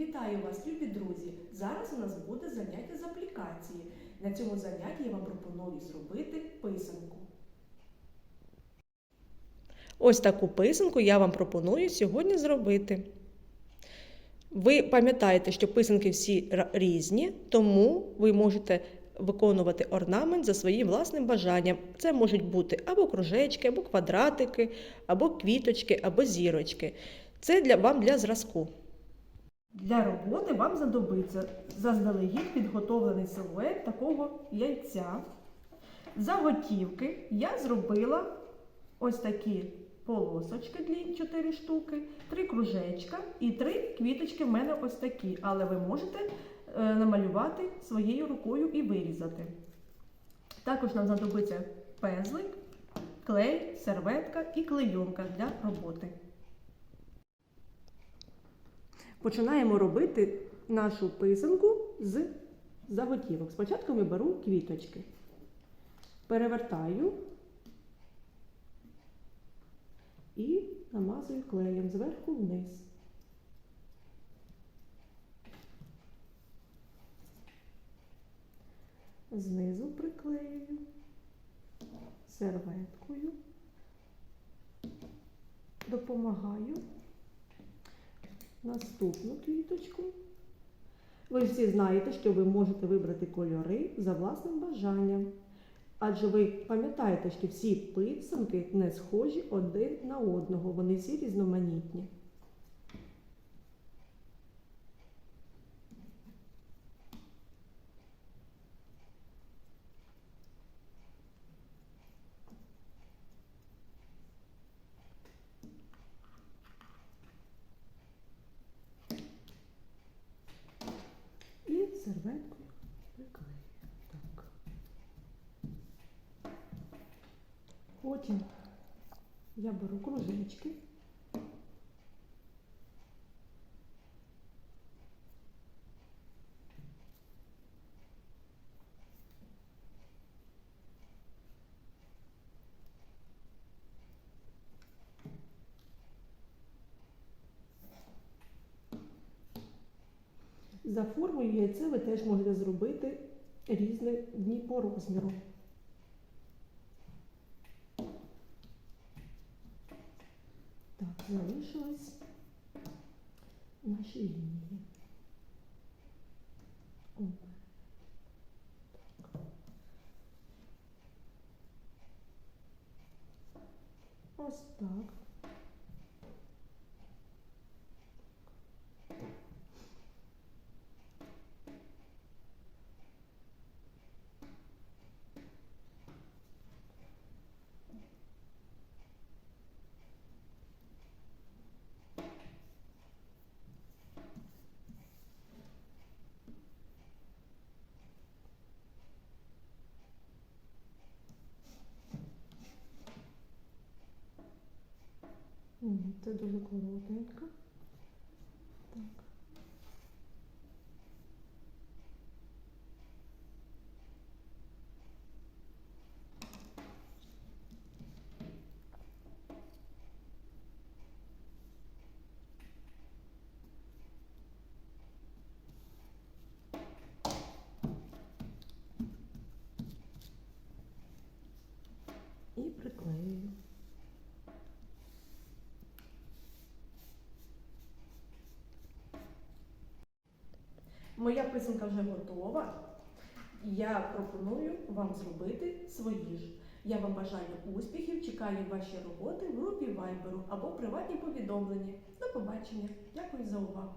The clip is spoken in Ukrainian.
Вітаю вас, любі друзі! Зараз у нас буде заняття з аплікації. На цьому занятті я вам пропоную зробити писанку. Ось таку писанку я вам пропоную сьогодні зробити. Ви пам'ятаєте, що писанки всі різні, тому ви можете виконувати орнамент за своїм власним бажанням. Це можуть бути або кружечки, або квадратики, або квіточки, або зірочки. Це для вам для зразку. Для роботи вам знадобиться заздалегідь підготовлений силует такого яйця. Заготівки я зробила ось такі полосочки для 4 штуки, три кружечка і три квіточки в мене ось такі, але ви можете е, намалювати своєю рукою і вирізати. Також нам знадобиться пензлик, клей, серветка і клейонка для роботи. Починаємо робити нашу писанку з заготівок. Спочатку ми беру квіточки, перевертаю і намазую клеєм зверху вниз. Знизу приклеюю серветкою, допомагаю наступну квіточку. Ви всі знаєте, що ви можете вибрати кольори за власним бажанням. Адже ви пам'ятаєте, що всі писанки не схожі один на одного, вони всі різноманітні. І серветкою приклею. Так. Потім я беру кружечки. За формою яйця ви теж можете зробити різні дні по розміру. Так, залишилось наші лінії. О. Ось так. Це дуже коротенько. Так. І приклеюю. Моя писанка вже готова. Я пропоную вам зробити свої ж. Я вам бажаю успіхів, чекаю ваші роботи в групі Viber або приватні повідомлення. До побачення. Дякую за увагу.